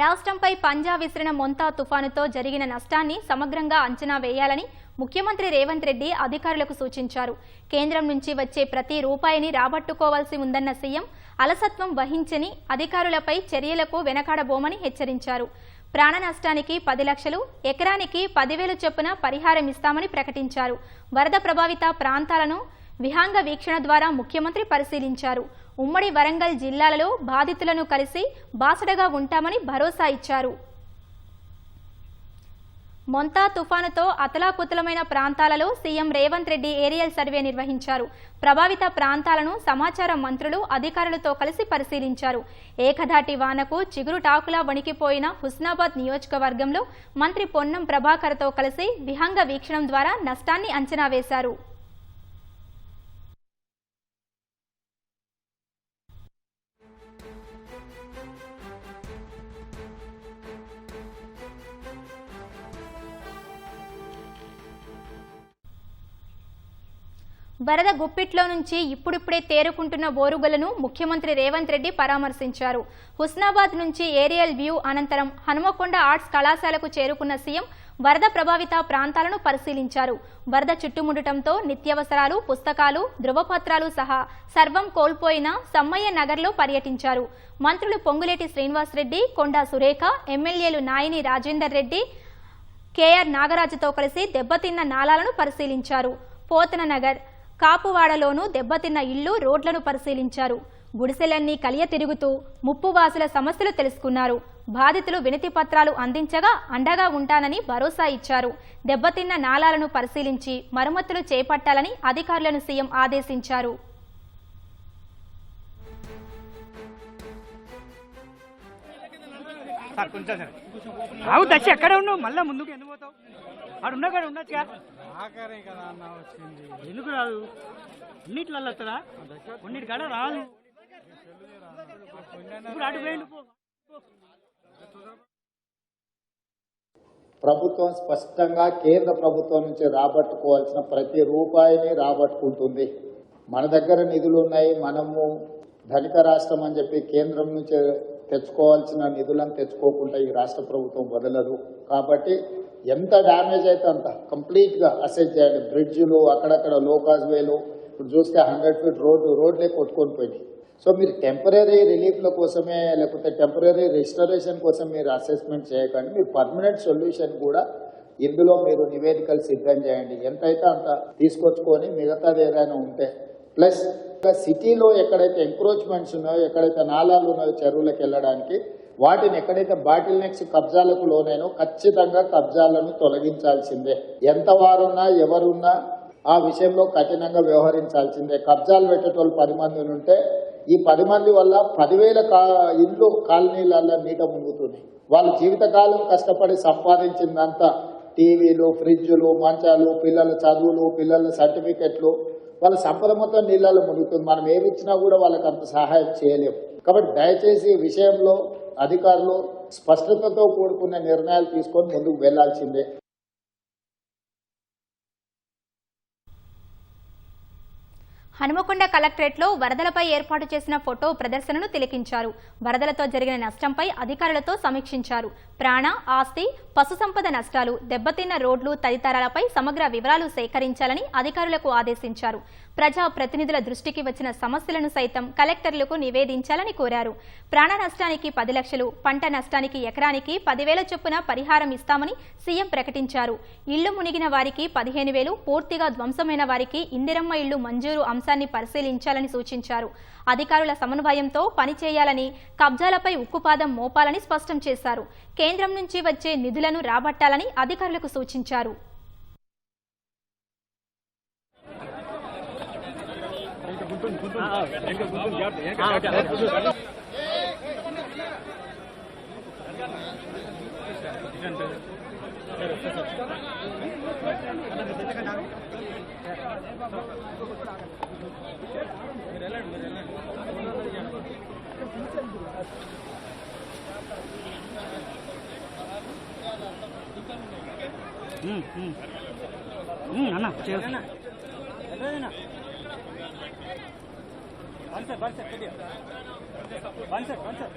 రాష్ట్రంపై పంజా విసిరిన మొంతా తుఫానుతో జరిగిన నష్టాన్ని సమగ్రంగా అంచనా వేయాలని ముఖ్యమంత్రి రేవంత్ రెడ్డి అధికారులకు సూచించారు. కేంద్రం నుంచి వచ్చే ప్రతి రూపాయిని రాబట్టుకోవాల్సి ఉందన్న సీఎం అలసత్వం వహించని అధికారులపై చర్యలకు వెనకాడబోమని హెచ్చరించారు. ప్రాణ నష్టానికి పది లక్షలు ఎకరానికి పదివేలు చొప్పున పరిహారం ఇస్తామని ప్రకటించారు. వరద ప్రభావిత ప్రాంతాలను విహాంగ వీక్షణ ద్వారా ముఖ్యమంత్రి పరిశీలించారు. ఉమ్మడి వరంగల్ జిల్లాలలో బాధితులను కలిసి బాసడగా ఉంటామని భరోసా ఇచ్చారు. మొంతా తుఫానుతో అతలాకుతలమైన ప్రాంతాలలో CM Revanth Reddy aerial survey నిర్వహించారు. ప్రభావిత ప్రాంతాలను సమాచార మంత్రులు అధికారులతో కలిసి పరిశీలించారు. ఏకధాటి వానకు చిగురుటాకులా వణికిపోయిన హుస్నాబాద్ నియోజకవర్గంలో మంత్రి పొన్నం ప్రభాకర్తో కలిసి విహంగ వీక్షణం ద్వారా నష్టాన్ని అంచనా వేశారు. వరద గుప్పిట్లో నుంచి ఇప్పుడిప్పుడే తేరుకుంటున్న బోరుగులను ముఖ్యమంత్రి రేవంత్ రెడ్డి పరామర్శించారు. హుస్నాబాద్ నుంచి ఏరియల్ వ్యూ అనంతరం హనుమకొండ ఆర్ట్స్ కళాశాలకు చేరుకున్న సీఎం వరద ప్రభావిత ప్రాంతాలను పరిశీలించారు. వరద చుట్టుముడటంతో నిత్యావసరాలు పుస్తకాలు ధృవపత్రాలు సహా సర్వం కోల్పోయిన సమ్మయ్య నగర్లో పర్యటించారు. మంత్రులు పొంగులేటి శ్రీనివాసరెడ్డి కొండా సురేఖ ఎమ్మెల్యేలు నాయిని రాజేందర్ రెడ్డి కేఆర్ నాగరాజుతో కలిసి దెబ్బతిన్న నాలాలను పరిశీలించారు. పోతన నగర్ కాపువాడలోనూ దెబ్బతిన్న ఇళ్ళు రోడ్లను పరిశీలించారు. గుడిసెలన్నీ కలియ తిరుగుతూ ముప్పువాసుల సమస్యలు తెలుసుకున్నారు. బాధితులు వినతి పత్రాలు అందించగా అండగా ఉంటానని భరోసా ఇచ్చారు. దెబ్బతిన్న నాలాలను పరిశీలించి మరమ్మతులు చేపట్టాలని అధికారులను సీఎం ఆదేశించారు. సార్ కొంచెం సార్. రావు దశ ఎక్కడ ఉన్నావు? మళ్ళా ముందుకు ఎందుకు పోతావు? ఆడు ఉన్నా కాడ ఉండొచ్చుగా ఆఖరే కదా అన్న వచ్చింది. ఎందుకు రాదు అన్నిట్లలో వస్తుందా కొన్నిటి కాడ రాదు. ఇప్పుడు అటు ప్రభుత్వం స్పష్టంగా కేంద్ర ప్రభుత్వం నుంచి రాబట్టుకోవాల్సిన ప్రతి రూపాయిని రాబట్టుకుంటుంది. మన దగ్గర నిధులు ఉన్నాయి. మనము ధనిక రాష్ట్రం అని చెప్పి కేంద్రం నుంచి తెచ్చుకోవాల్సిన నిధులను తెచ్చుకోకుండా ఈ రాష్ట్ర ప్రభుత్వం వదలదు. కాబట్టి ఎంత డ్యామేజ్ అయితే అంత కంప్లీట్గా అసెస్ చేయండి బ్రిడ్జ్లు అక్కడక్కడ లోకాజ్ వేలు ఇప్పుడు చూస్తే హండ్రెడ్ ఫీట్ రోడ్డు రోడ్లే కొట్టుకొని పోయినాయి. సో మీరు టెంపరీ రిలీఫ్ల కోసమే లేకపోతే టెంపరీ రిజిస్టరేషన్ కోసం మీరు అసెస్మెంట్ చేయకండి. మీరు పర్మనెంట్ సొల్యూషన్ కూడా ఇందులో మీరు నివేదికలు సిద్ధం చేయండి. ఎంతైతే అంత తీసుకొచ్చుకొని మిగతాది ఏదైనా ఉంటే. ప్లస్ సిటీలో ఎక్కడైతే ఎంక్రోచ్మెంట్స్ ఉన్నాయో ఎక్కడైతే నాలాలు ఉన్నాయో చెరువులకు వెళ్ళడానికి వాటిని ఎక్కడైతే బాటిల్ నెక్స్ కబ్జాలకు లోనైనో ఖచ్చితంగా కబ్జాలను తొలగించాల్సిందే. ఎంత వారున్నా ఎవరున్నా ఆ విషయంలో కఠినంగా వ్యవహరించాల్సిందే. కబ్జాలు పెట్టేటోళ్ళు పది మంది ఉంటే ఈ పది మంది వల్ల పదివేల కా ఇల్లు కాలనీలలో నీట మునుగుతున్నాయి. వాళ్ళ జీవితకాలం కష్టపడి సంపాదించిందంతా టీవీలు ఫ్రిడ్జ్లు మంచాలు పిల్లల చదువులు పిల్లల సర్టిఫికెట్లు వాళ్ళ సంపద మొత్తం నీళ్ళలో మునుగుతుంది మనం ఏమిచ్చినా కూడా వాళ్ళకి అంత సహాయం చేయలేము కాబట్టి దయచేసి ఈ విషయంలో అధికారులు స్పష్టతతో కూడుకున్న నిర్ణయాలు తీసుకొని ముందుకు వెళ్ళాల్సిందే. హనుమకొండ కలెక్టరేట్లో వరదలపై ఏర్పాటు చేసిన ఫోటో ప్రదర్శనను తిలకించారు. వరదలతో జరిగిన నష్టంపై అధికారులతో సమీక్షించారు. ప్రాణ ఆస్తి పశు సంపద నష్టాలు దెబ్బతిన్న రోడ్లు తదితరాలపై సమగ్ర వివరాలు సేకరించాలని అధికారులకు ఆదేశించారు. ప్రజా ప్రతినిధుల దృష్టికి వచ్చిన సమస్యలను సైతం కలెక్టర్లకు నివేదించాలని కోరారు. ప్రాణ నష్టానికి పది లక్షలు పంట నష్టానికి ఎకరానికి పదివేల చొప్పున పరిహారం ఇస్తామని సీఎం ప్రకటించారు. ఇళ్ళు మునిగిన వారికి పదిహేను వేలు పూర్తిగా ధ్వంసమైన వారికి ఇందిరమ్మ ఇళ్ళు మంజూరు అంశాన్ని పరిశీలించాలని సూచించారు. అధికారుల సమన్వయంతో పనిచేయాలని కబ్జాలపై ఉక్కుపాదం మోపాలని స్పష్టం చేశారు. కేంద్రం నుంచి వచ్చే నిధులను రాబట్టాలని అధికారులకు సూచించారు. ఉమ్, ఉమ్. ఉమ్, అన్న చేయాలి one sir one sir one sir one sir